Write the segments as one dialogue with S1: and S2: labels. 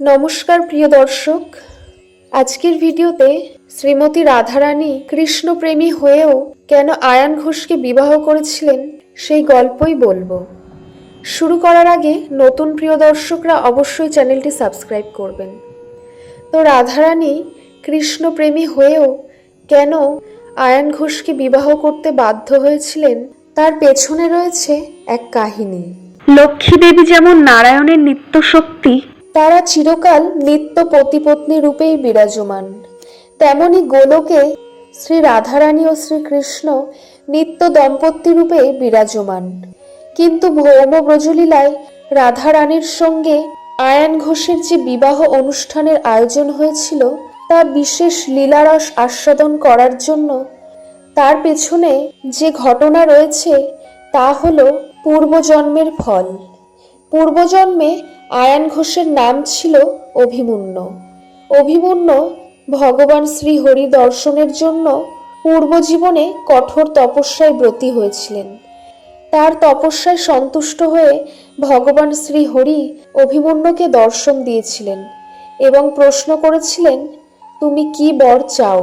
S1: নমস্কার, প্রিয় দর্শক। আজকের ভিডিওতে শ্রীমতী রাধারানী কৃষ্ণপ্রেমী হয়েও কেন আয়ান ঘোষকে বিবাহ করেছিলেন সেই গল্পই বলব। শুরু করার আগে নতুন প্রিয় দর্শকরা অবশ্যই চ্যানেলটি সাবস্ক্রাইব করবেন। তো রাধারানী কৃষ্ণপ্রেমী হয়েও কেন আয়ান ঘোষকে বিবাহ করতে বাধ্য হয়েছিলেন তার পেছনে রয়েছে এক কাহিনী।
S2: লক্ষ্মী দেবী যেমন নারায়ণের নিত্য শক্তি
S1: তারা চিরকাল নিত্য পতিপত্নী রূপেই বিরাজমান। তেমনি গোলকে শ্রী রাধারানী ও শ্রীকৃষ্ণ নিত্য দম্পতি রূপে বিরাজমান। কিন্তু ভৌম ব্রজলীলায় রাধারানীর সঙ্গে আয়ান ঘোষের যে বিবাহ অনুষ্ঠানের আয়োজন হয়েছিল, তা বিশেষ লীলারস আস্বাদন করার জন্য তার পেছনে যে ঘটনা রয়েছে, তা হল পূর্বজন্মের ফল। পূর্বজন্মে আয়ান ঘোষের নাম ছিল অভিমন্য। অভিমন্য ভগবান শ্রী হরি দর্শনের জন্য পূর্বজীবনে কঠোর তপস্যায় ব্রতী হয়েছিলেন। তার তপস্যায় সন্তুষ্ট হয়ে ভগবান শ্রী হরি অভিমন্যুকে দর্শন দিয়েছিলেন এবং প্রশ্ন করেছিলেন, তুমি কি বর চাও?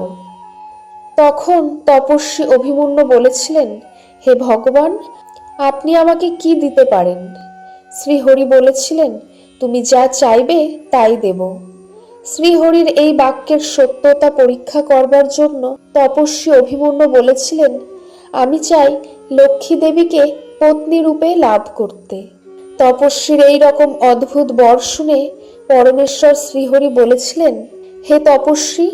S1: তখন তপস্বী অভিমন্য বলেছিলেন, হে ভগবান, আপনি আমাকে কি দিতে পারেন? শ্রীহরি বলেছিলেন, তুমি যা চাইবে, তাই দেব। শ্রীহরির এই বাক্যের সত্যতা পরীক্ষা করবার জন্য তপস্বী অভিমন্য বলেছিলেন, আমি চাই লক্ষ্মী দেবীকে পত্নী রূপে লাভ করতে। তপস্বীর এই রকম অদ্ভুত বর শুনে পরমেশ্বর শ্রীহরি বলেছিলেন, হে তপস্বী,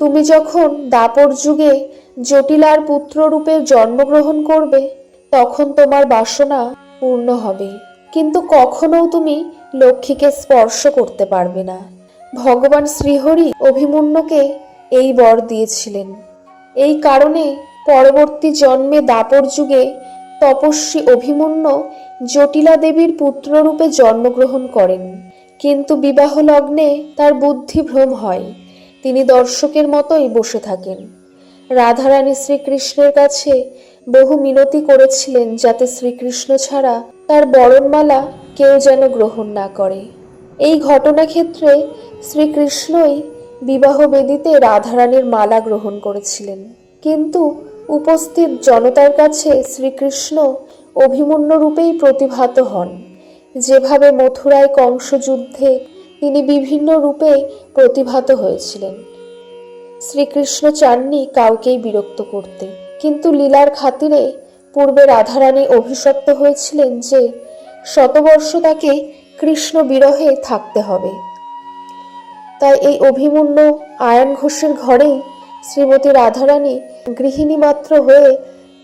S1: তুমি যখন দাপর যুগে জটিলার পুত্র রূপে জন্মগ্রহণ করবে, তখন তোমার বাসনা পূর্ণ হবে। কিন্তু কখনো তুমি লক্ষ্মীকে স্পর্শ করতে পারবে না। ভগবান শ্রীহরি অভিমন্যুকে এই বর দিয়েছিলেন। এই কারণে পরবর্তী জন্মে দাপর যুগে তপস্বী অভিমন্য জটিলা দেবীর পুত্ররূপে জন্মগ্রহণ করেন। কিন্তু বিবাহ লগ্নে তার বুদ্ধি ভ্রম হয়। তিনি দর্শকের মতোই বসে থাকেন। রাধারানী শ্রীকৃষ্ণের কাছে বহু মিনতি করেছিলেন যাতে শ্রীকৃষ্ণ ছাড়া তার বরণমালা কেউ যেন গ্রহণ না করে। এই ঘটনা ক্ষেত্রে শ্রীকৃষ্ণই বিবাহ বেদিতে রাধারানীর মালা গ্রহণ করেছিলেন। কিন্তু উপস্থিত জনতার কাছে শ্রীকৃষ্ণ অভিমন্য রূপেই প্রতিভাত হন। যেভাবে মথুরায় কংস যুদ্ধে তিনি বিভিন্ন রূপে প্রতিভাত হয়েছিলেন। শ্রীকৃষ্ণ চাননি কাউকেই বিরক্ত করতে। কিন্তু লীলার খাতিরে পূর্বে রাধারানী অভিশপ্ত হয়েছিলেন যে শতবর্ষ তাকে কৃষ্ণ বিরহে থাকতে হবে। তাই এই অভিমন্য আয়ন ঘোষের ঘরেই শ্রীমতী রাধারানী গৃহিণী মাত্র হয়ে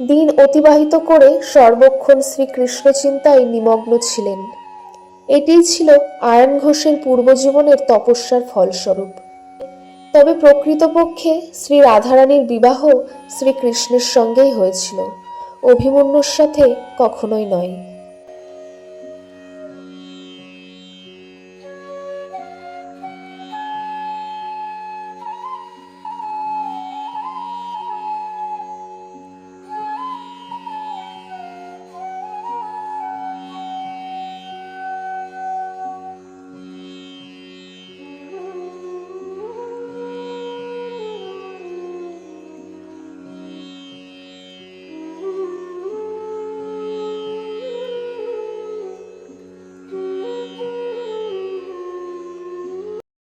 S1: দিন অতিবাহিত করে সর্বক্ষণ শ্রীকৃষ্ণ চিন্তায় নিমগ্ন ছিলেন। এটিই ছিল আয়ন ঘোষের পূর্বজীবনের তপস্যার ফলস্বরূপ। তবে প্রকৃতপক্ষে শ্রী রাধারানীর বিবাহ শ্রীকৃষ্ণের সঙ্গেই হয়েছিল। অভিমন্যুর সাথে কখনোই নয়।